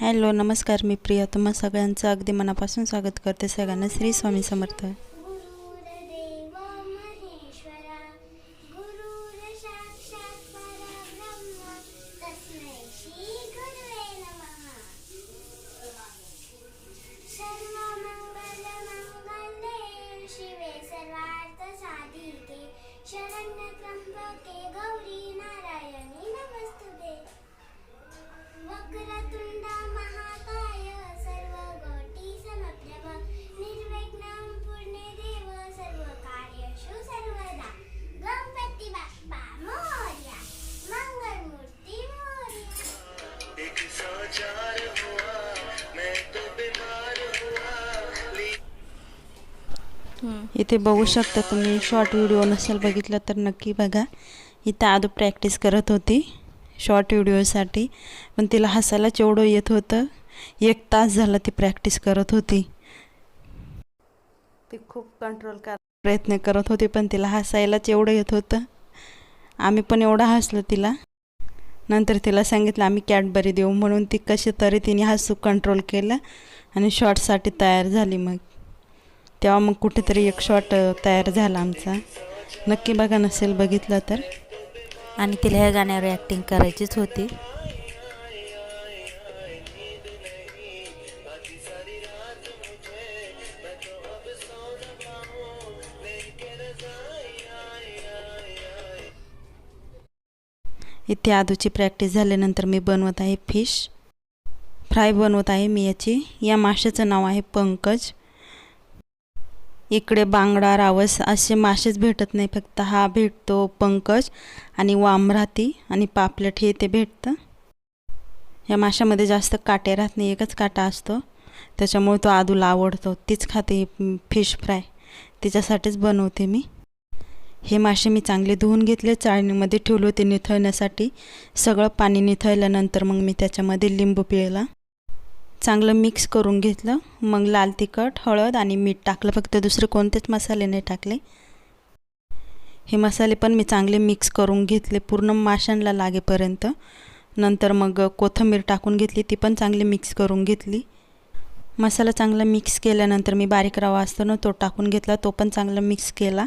Hello नमस्कार मी प्रिया तुम्हा सगळ्यांचं अगदी मनापासून स्वागत करते सगळ्यांना. श्री स्वामी समर्थ. इथे बघू शकता तुम्ही शॉर्ट व्हिडिओ नसेल बघितलं तर नक्की बघा. इथं आधी प्रॅक्टिस करत होती शॉर्ट व्हिडिओसाठी पण तिला हसायलाच एवढं येत होतं. एक तास झाला ती प्रॅक्टिस करत होती. ती खूप कंट्रोल कर प्रयत्न करत होती पण तिला हसायलाच एवढं येत होतं. आम्ही पण एवढं हसलो तिला. नंतर तिला सांगितलं आम्ही कॅडबरी देऊ. म्हणून ती कशी तरी तिने हसू कंट्रोल केलं आणि शॉर्टसाठी तयार झाली मग. तेव्हा मग कुठेतरी एक शॉट तयार झाला आमचा. नक्की बघा नसेल बघितलं तर. आणि तिला ह्या गाण्यावर ॲक्टिंग करायचीच होती. इथे आदूची प्रॅक्टिस झाल्यानंतर मी बनवत आहे फिश. फ्राय बनवत आहे मी याची. या माशाचं नाव आहे पंकज. इकडे बांगडा रावस असे मासेच भेटत नाही. फक्त हा भेटतो पंकज आणि वामराती आणि पापलेट हे ते भेटतं. या माशामध्ये जास्त काटे राहत नाही एकच काटा असतो. त्याच्यामुळे तो आदूला आवडतो. तीच खाते फिश फ्राय. तिच्यासाठीच बनवते मी. हे मासे मी चांगले धुवून घेतले चाळणीमध्ये ठेवले होते निथळण्यासाठी. सगळं पाणी निथळल्यानंतर मग मी त्याच्यामध्ये लिंबू पिळला. चांगलं मिक्स करून घेतलं. मग लाल तिखट हळद आणि मीठ टाकलं. फक्त दुसरे कोणतेच मसाले नाही टाकले. हे मसाले पण मी चांगले मिक्स करून घेतले. पूर्ण माशांना लागेपर्यंत. नंतर मग कोथिंबीर टाकून घेतली. ती पण चांगली मिक्स करून घेतली. मसाला चांगला मिक्स केल्यानंतर मी बारीक रवा असतो ना तो टाकून घेतला. तो पण चांगला मिक्स केला.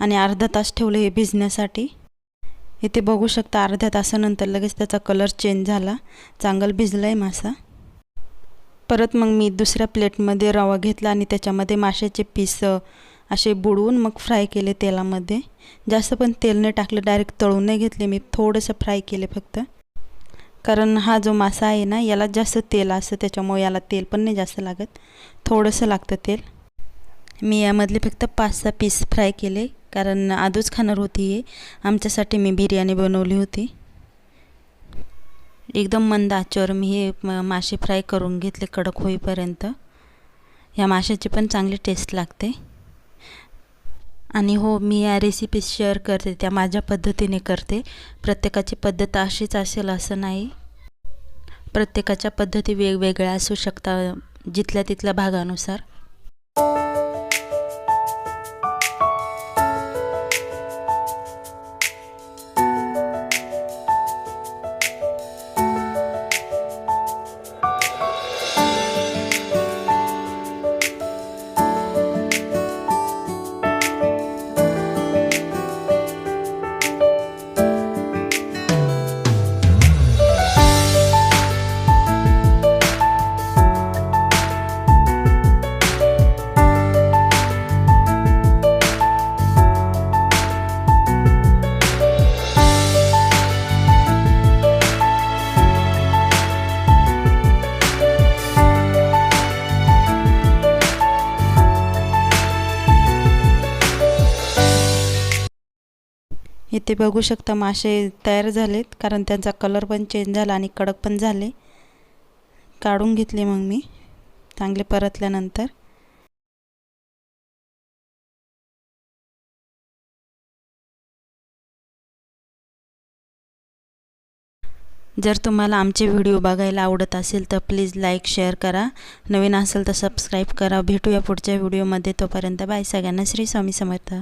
आणि अर्धा तास ठेवलं हे भिजण्यासाठी. इथे बघू शकता अर्ध्या तासानंतर लगेच त्याचा कलर चेंज झाला. चांगलं भिजला आहे मासा. परत मग मी दुसऱ्या प्लेटमध्ये रवा घेतला आणि त्याच्यामध्ये माशाचे पीस असे बुडवून मग फ्राय केले तेलामध्ये. जास्त पण तेल नाही टाकलं डायरेक्ट तळून नाही घेतले मी थोडंसं फ्राय केले फक्त. कारण हा जो मासा आहे ना याला जास्त तेल असतं त्याच्यामुळे याला तेल पण नाही जास्त लागत. थोडंसं लागतं तेल. मी यामधले फक्त पाच सहा पीस फ्राय केले कारण आधूच खाणार होती हे. आमच्यासाठी मी बिर्याणी बनवली होती. एकदम मंद आचेवर मी हे म- मासे फ्राय करून घेतले कडक होईपर्यंत. या माशाची पण चांगली टेस्ट लागते. आणि हो मी या रेसिपी शेअर करते त्या माझ्या पद्धतीने करते. प्रत्येकाची पद्धत अशीच असेल असं नाही. प्रत्येकाच्या पद्धती वेगवेगळ्या असू शकता जिथल्या तिथल्या भागानुसार. इथे बघू शकता मासे तयार झालेत कारण त्यांचा कलर पण चेंज झाला आणि कडक पण झाले. काढून घेतले मग मी चांगले परतल्यानंतर. जर तुम्हाला आमचे व्हिडिओ बघायला आवडत असेल तर प्लीज लाईक शेअर करा. नवीन असेल तर सबस्क्राईब करा. भेटूया पुढच्या व्हिडिओमध्ये. तोपर्यंत बाय सगळ्यांना श्री स्वामी समर्थ.